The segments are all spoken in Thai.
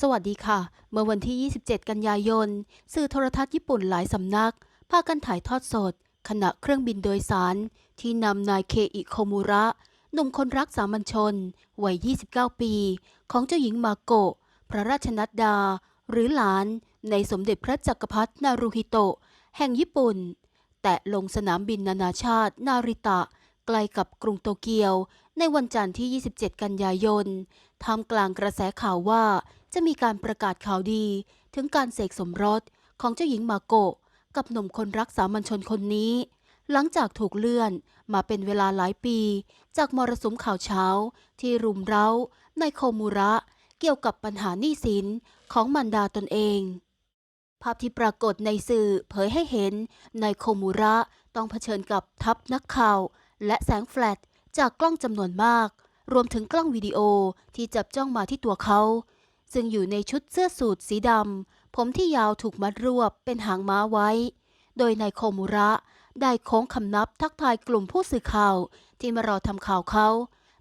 สวัสดีค่ะ เมื่อวันที่ 27 กันยายน สื่อโทรทัศน์ญี่ปุ่นหลายสำนัก พากันถ่ายทอดสด ขณะเครื่องบินโดยสาร ที่นำนายเคอิโคมุระหนุ่มคนรักสามัญชน วัย 29 ปี ของเจ้าหญิงมาโกะ พระราชนัดดา หรือหลานในสมเด็จพระจักรพรรดินารุฮิโตะ แห่งญี่ปุ่น แตะลงสนามบินนานาชาตินาริตะใกล้กับกรุงโตเกียว ในวันจันทร์ที่ 27 กันยายน ท่ามกลางกระแสข่าวว่า จะมีการประกาศข่าวดีถึงการเสกสมรสของเจ้าหญิงมาโกะกับหนุ่มคนรักสามัญชนคนนี้ หลังจากถูกเลื่อนมาเป็นเวลาหลายปี จากมรสุมข่าวเช้าที่รุมเร้าในโคมูระเกี่ยวกับปัญหาหนี้สินของมันดาตนเอง ภาพที่ปรากฏในสื่อเผยให้เห็นนายโคมูระต้องเผชิญกับทัพนักข่าว และแสงแฟลชจากกล้องจำนวนมาก รวมถึงกล้องวิดีโอที่จับจ้องมาที่ตัวเขา ซึ่งอยู่ในชุดเสื้อสูทสีดำ ผมที่ยาวถูกมัดรวบเป็นหางม้าไว้ โดยนายโคมูระ ได้โค้งคำนับทักทายกลุ่มผู้สื่อข่าวที่มารอทำข่าวเขา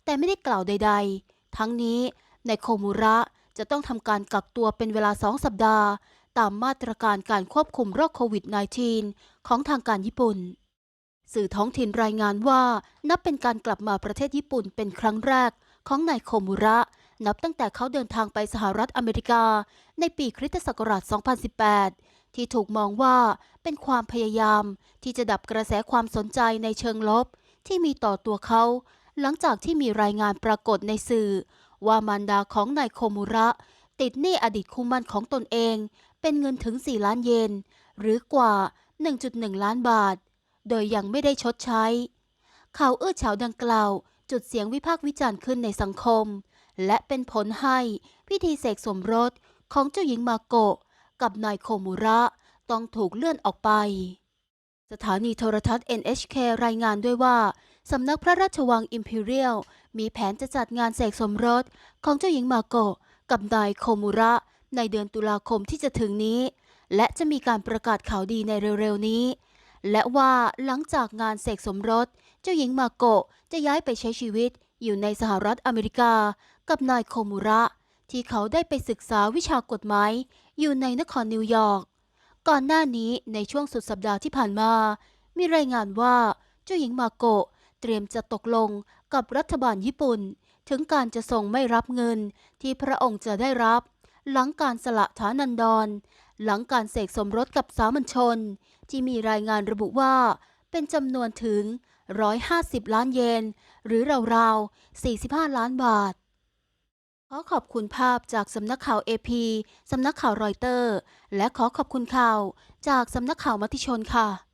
แต่ไม่ได้กล่าวใด ๆ ทั้งนี้นายโคมูระจะต้องทำการกักตัวเป็นเวลาสองสัปดาห์ ตามมาตรการการควบคุมโรคโควิด -19 ของทางการญี่ปุ่น สื่อท้องถิ่นรายงานว่านับเป็นการกลับมาประเทศญี่ปุ่นเป็นครั้งแรกของนายโคมุระ นับตั้งแต่เขาเดินทางไปสหรัฐอเมริกา ในปีคริสตศักราช 2018 ที่ถูกมองว่าเป็นความพยายามที่จะดับกระแสความสนใจในเชิงลบ ที่มีต่อตัวเขา หลังจากที่มีรายงานปรากฏในสื่อ ว่ามารดาของนายโคมุระ ติดหนี้อดีตคู่มั่นของตนเอง เป็นเงินถึง 4 ล้านเยนหรือกว่า 1.1 ล้านบาท โดยยังไม่ได้ชดใช้ข่าวอื้อฉาวดังกล่าวจุดเสียงวิพากษ์วิจารณ์ขึ้นในสังคม และเป็นผลให้พิธีเสกสมรสของเจ้าหญิงมาโกะกับนายโคมุระต้องถูกเลื่อนออกไป สถานีโทรทัศน์ NHK รายงานด้วยว่า สำนักพระราชวังอิมพีเรียลมีแผนจะจัดงานเสกสมรสของเจ้าหญิงมาโกะกับนายโคมุระในเดือนตุลาคมที่จะถึงนี้ และจะมีการประกาศข่าวดีในเร็วๆนี้ และว่าหลังจากงานเสกสมรส เจ้าหญิงมาโกะจะย้ายไปใช้ชีวิต อยู่ในสหรัฐอเมริกา กับนายโคมุระ ที่เขาได้ไปศึกษาวิชากฎหมาย อยู่ในนครนิวยอร์ก ก่อนหน้านี้ในช่วงสุดสัปดาห์ที่ผ่านมา มีรายงานว่าเจ้าหญิงมาโกะเตรียมจะตกลงกับรัฐบาลญี่ปุ่น ถึงการจะส่งไม่รับเงินที่พระองค์จะได้รับ หลังการสละฐานันดร หลังการเสกสมรสกับสามัญชน ที่มีรายงานระบุว่าเป็นจำนวนถึง150 ล้านเยน หรือราวๆ 45 ล้านบาท ขอขอบคุณภาพจากสำนักข่าว AP สำนักข่าวรอยเตอร์ และขอขอบคุณข่าวจากสำนักข่าวมติชนค่ะ